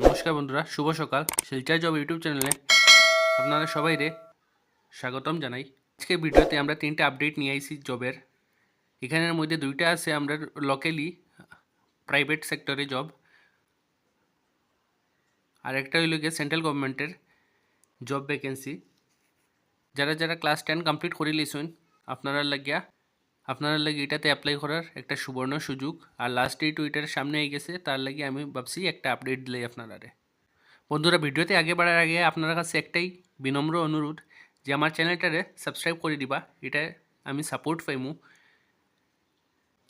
নমস্কার বন্ধুরা, শুভ সকাল। শিলচার জব ইউটিউব চ্যানেলে আপনারা সবাই রে স্বাগতম জানাই। আজকে ভিডিওতে আমরা তিনটে আপডেট নিয়ে আইছি জবের। এখানের মধ্যে দুইটা আছে আমরা লোকালি প্রাইভেট সেক্টরে জব আর একটা হইল গিয়ে সেন্ট্রাল গভর্নমেন্টের জব ভ্যাকেন্সি যারা যারা ক্লাস টেন কমপ্লিট করে লিছুন, আপনারা লাগিয়া আপনারা লাগি এটাতে অ্যাপ্লাই করার একটা সুবর্ণ সুযোগ। আর লাস্ট ডেট এটার সামনে হয়ে গেছে, তার লাগি আমি ভাবছি একটা আপডেট দিলাই আপনারারে। বন্ধুরা, ভিডিওতে আগে বাড়ার আগে আপনার কাছে একটাই বিনম্র অনুরোধ যে আমার চ্যানেলটারে সাবস্ক্রাইব করে দিবা, এটা আমি সাপোর্ট পাইমু।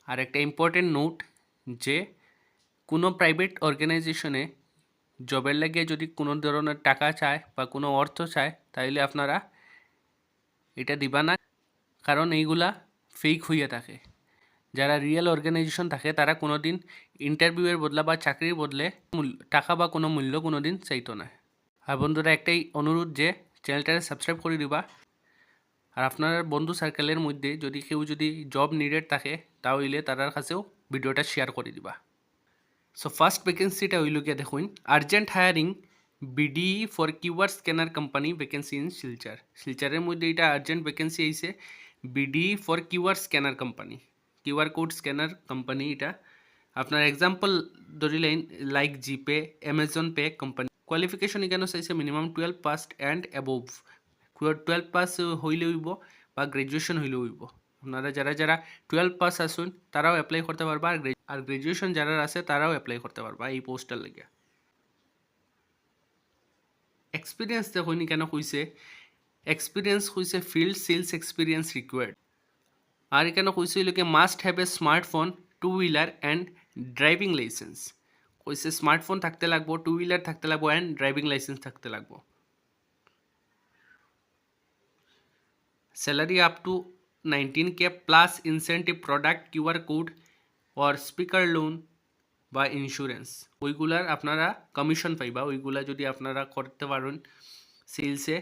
আর একটা ইম্পর্টেন্ট নোট যে কোনো প্রাইভেট অর্গানাইজেশনে জবের লাগে যদি কোনো ধরনের টাকা চায় বা কোনো অর্থ চায় তাহলে আপনারা এটা দিবা না। কারণ এইগুলা ফেক হইয়া থাকে। যারা রিয়েল অর্গানাইজেশন থাকে, তারা কোনো দিন ইন্টারভিউয়ের বদলা বা চাকরির বদলে টাকা বা কোনো মূল্য কোনো দিন চাইতো না। আর বন্ধুরা, একটাই অনুরোধ যে চ্যানেলটাকে সাবস্ক্রাইব করে দিবা। আর আপনার বন্ধু সার্কেলের মধ্যে যদি কেউ যদি জব নিডেড থাকে তাহলে তার কাছেও ভিডিওটা শেয়ার করে দিবা। সো ফার্স্ট ভ্যাকেন্সিটা হইল গিয়া দেখুন urgent hiring BD for QR scanner company vacancy in Silchar শিলচারের মধ্যে এটা আর্জেন্ট ভ্যাকেন্সি আইছে। BD for QR scanner company QR code scanner company এটা আপনার example ধরিলেন like GPay Amazon pay company qualification এখানে চাইছে? Minimum twelve pass and above twelve pass হইলে হইব বা গ্রাজুয়েশন হইলে হইব। আপনারা যারা যারা টুয়েলভ পাস আসুন, তারাও অ্যাপ্লাই করতে পারবা। আর আর গ্রাজুয়েশন যারা আছে, তারাও অ্যাপ্লাই করতে পারবা এই পোস্টার লেগে। এক্সপিরিয়েন্স দেখুন কেন কইছে? এক্সপিরিয়েন্স কইছে ফিল্ড সেলস এক্সপিরিয়েন্স রিকোয়ার্ড আর এখানে কইছে লোকে must have a smartphone two wheeler and driving license কইছে স্মার্টফোন থাকতে লাগবো টু হুইলার থাকতে লাগবো অ্যান্ড ড্রাইভিং লাইসেন্স থাকতে লাগবো। Salary up to nineteen K plus incentive product QR code or speaker loan বা ইন্স্যুরেন্স ওইগুলার আপনারা কমিশন পাইবা। ওইগুলা যদি আপনারা করতে পারেন সেলসে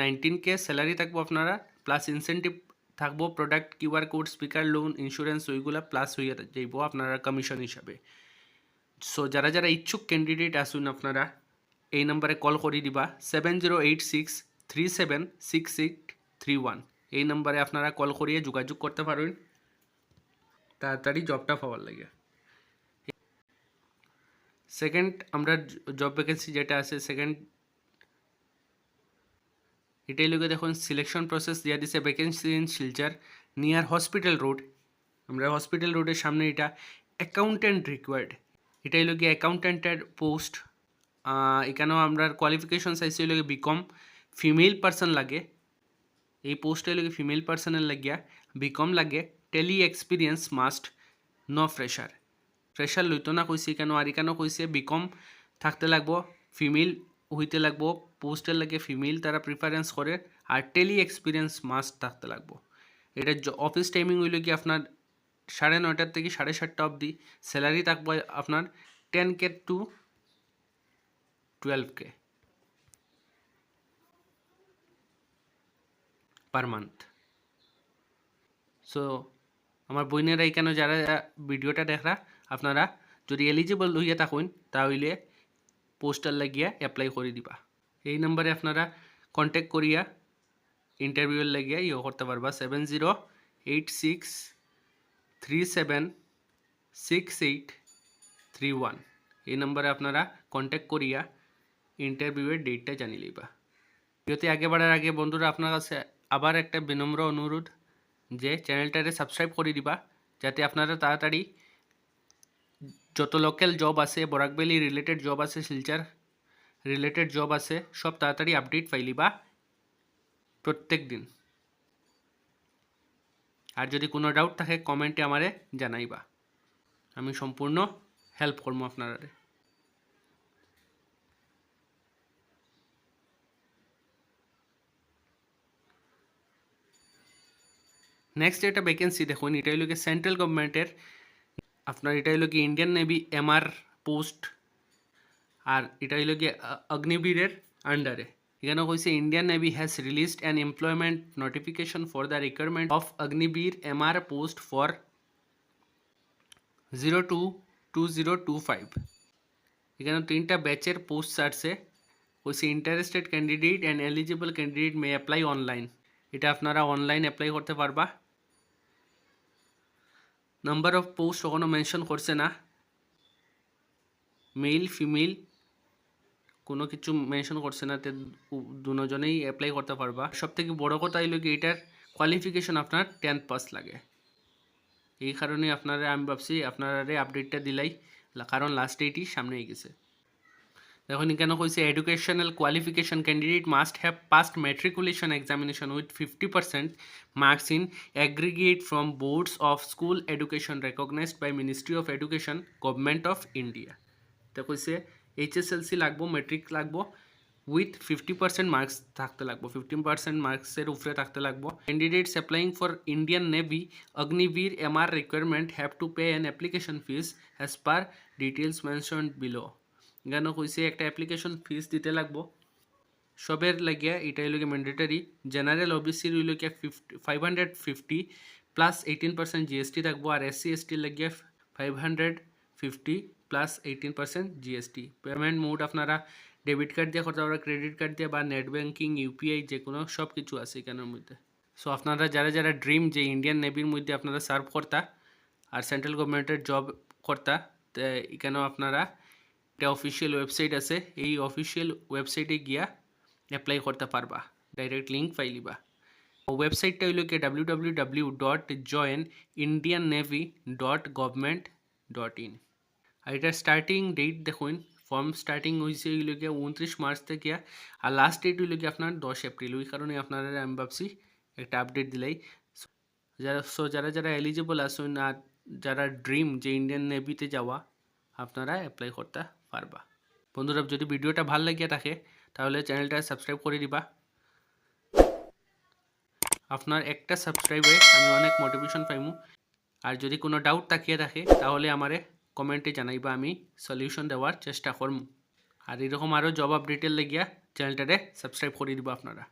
নাইনটিন কে স্যালারি থাকব আপনারা প্লাস ইনসেন্টিভ থাকব product QR code speaker loan insurance ওইগুলা প্লাস হইয়া যাইব আপনারা কমিশন হিসাবে। সো যারা যারা ইচ্ছুক ক্যান্ডিডেট আসুন আপনারা, এই নম্বরে কল করে দিবা seven zero eight six three seven six eight three one এই নম্বরে আপনারা কল করিয়ে যোগাযোগ করতে পারেন তাড়াতাড়ি জবটা পাওয়ার লাগে সেকেন্ড আমরা জব ভ্যাকেন্সি যেটা আছে সেকেন্ড এটাই লোকে দেখুন সিলেকশন প্রসেস দিয়া দিছে vacancy in Silchar near hospital road আমরা হসপিটাল রোডের সামনে এটা অ্যাকাউন্ট্যান্ট রিকোয়ার্ড এটাই লোকে অ্যাকাউন্ট্যান্টের পোস্ট এখানেও আমরা কোয়ালিফিকেশন চাইছি লোকে বিকম ফিমেল পার্সন লাগে। এই পোস্টে লোকে ফিমেল পার্সনের লাগিয়া বিকম লাগে। টেলি এক্সপিরিয়েন্স মাস্ট ন ফ্রেশার ফ্রেশার লইতো না কইছে, কেন? আর এখানেও কইছে বিকম থাকতে লাগবো ফিমেল হইতে লাগবো পোস্টের লাগে ফিমেল তারা প্রিফারেন্স করে, আর টেলি এক্সপিরিয়েন্স মাস্ট থাকতে লাগবো। এটা অফিস টাইমিং হইল কি আপনার সাড়ে নয়টার থেকে সাড়ে সাতটা অবধি স্যালারি থাকব আপনার ten K to twelve K per month so আমার বোনেরা এখানে যারা ভিডিওটা দেখরা, আপনারা যদি এলিজিবল হইয়া থাকুন, তাহলে পোস্টার লাগিয়া অ্যাপ্লাই করে দিবা। এই নম্বরে আপনারা কন্ট্যাক্ট করিয়া ইন্টারভিউর লাগিয়া ইয়ে করতে পারবা। Seven zero eight six three seven six eight three one এই নম্বরে আপনারা কন্ট্যাক্ট করিয়া ইন্টারভিউয়ের ডেটটা জানিয়ে লইবা। ভিডিওতে আগে বাড়ার আগে বন্ধুরা, আপনার কাছে আবার একটা বিনম্র অনুরোধ যে চ্যানেলটারে সাবস্ক্রাইব করে দিবা, যাতে আপনারা তাড়াতাড়ি যত লোকাল জব আছে বরাকবেলি রিলেটেড জব আছে শিলচার রিলেটেড জব আছে সব তাড়াতাড়ি আপডেট পাইলিবা প্রত্যেক দিন। আর যদি কোনো ডাউট থাকে কমেন্টে আমারে জানাইবা। আমি সম্পূর্ণ হেল্প করব আপনারা নেক্সট একটা ভ্যাকেন্সি দেখুন, এটা কি সেন্ট্রাল গভর্নমেন্টের আপনার এটা হলো কি ইন্ডিয়ান নেভি এমআর পোস্ট আর এটা হলো কি অগ্নিবীরের আন্ডারে এখানে কইছে Indian Navy has released an employment notification for the requirement of Agniveer MR post for zero two two zero two five এখানে তিনটা ব্যাচের পোস্ট আছে কইছে interested candidate and eligible candidate may apply online এটা আপনারা অনলাইন অ্যাপ্লাই করতে পারবা। Number of post কখনো মেনশন করছে না। মেল ফিমেল কোনো কিছু মেনশন করছে না, তে দুজনেই অ্যাপ্লাই করতে পারবা। সব থেকে বড়ো কথা হইল কি, এটার কোয়ালিফিকেশন আপনার টেন্থ পাস লাগে। এই কারণে আপনারা, আমি ভাবছি আপনারা আপডেটটা দিলাই কারণ লাস্ট ডেটই সামনে গেছে এখন কেন কইছে educational qualification candidate must have passed matriculation examination with fifty percent marks in aggregate from boards of school education recognised by ministry of education government of India তো কইছে এইচএসএলসি লাগবো মেট্রিক লাগবো উইথ ফিফটি পার্সেন্ট মার্কস থাকতে লাগবো fifteen percent মার্কসের উপরে থাকতে লাগবো candidates applying for Indian navy Agniveer MR requirement have to pay an application fees as per details mention below এখানে কইছে, একটা অ্যাপ্লিকেশন ফিস দিতে লাগবো। সবের লাগিয়া এটা হইল গিয়ে ম্যান্ডেটারি জেনারেল ওবিসির গিয়া fifty five hundred fifty plus eighteen percent GST থাকব আর এসসি এসটির লাগিয়া five hundred fifty plus eighteen percent GST payment mode আপনারা ডেবিট কার্ড দিয়ে করতে পারবেন ক্রেডিট কার্ড দিয়ে বা নেট ব্যাঙ্কিং ইউপিআই যে কোনো সব কিছু আছে এখানের মধ্যে। সো আপনারা যারা যারা ড্রিম যে ইন্ডিয়ান নেভির মধ্যে আপনারা সার্ভ করতা আর সেন্ট্রাল গভর্নমেন্টের জব করতা, তো এখানেও আপনারা একটা অফিসিয়াল ওয়েবসাইট আছে, এই অফিসিয়াল ওয়েবসাইটে গিয়া অ্যাপ্লাই করতে পারবা ডাইরেক্ট লিঙ্ক পাইলিবা ওয়েবসাইটটা হইল কি W W W dot join Indian navy dot government dot in আর এটার স্টার্টিং ডেট দেখুন ফর্ম স্টার্টিং হয়েছে হইল গিয়া উনত্রিশ মার্চ থেকে আর লাস্ট ডেট হইল গিয়ে আপনার দশ এপ্রিল, ওই কারণে আপনারা, আমি ভাবছি একটা আপডেট দিলাই। যারা সো যারা যারা এলিজিবল আসুন আর যারা ড্রিম যে ইন্ডিয়ান নেভিতে যাওয়া, আপনারা অ্যাপ্লাই করতে পারবা। বন্ধুরা, যদি ভিডিওটা ভালো লাগিয়ে থাকে, তাহলে চ্যানেলটা সাবস্ক্রাইব করে দিবা। আপনার একটা সাবস্ক্রাইবে আমি অনেক মোটিভেশন পাইমু। আর যদি কোনো ডাউট থাকিয়ে থাকে, তাহলে আমারে কমেন্টে জানাইবা, আমি সলিউশন দেওয়ার চেষ্টা করমু। আর এরকম আরও জব আপডেটের লাগিয়া চ্যানেলটারে সাবস্ক্রাইব করে দিবা আপনারা।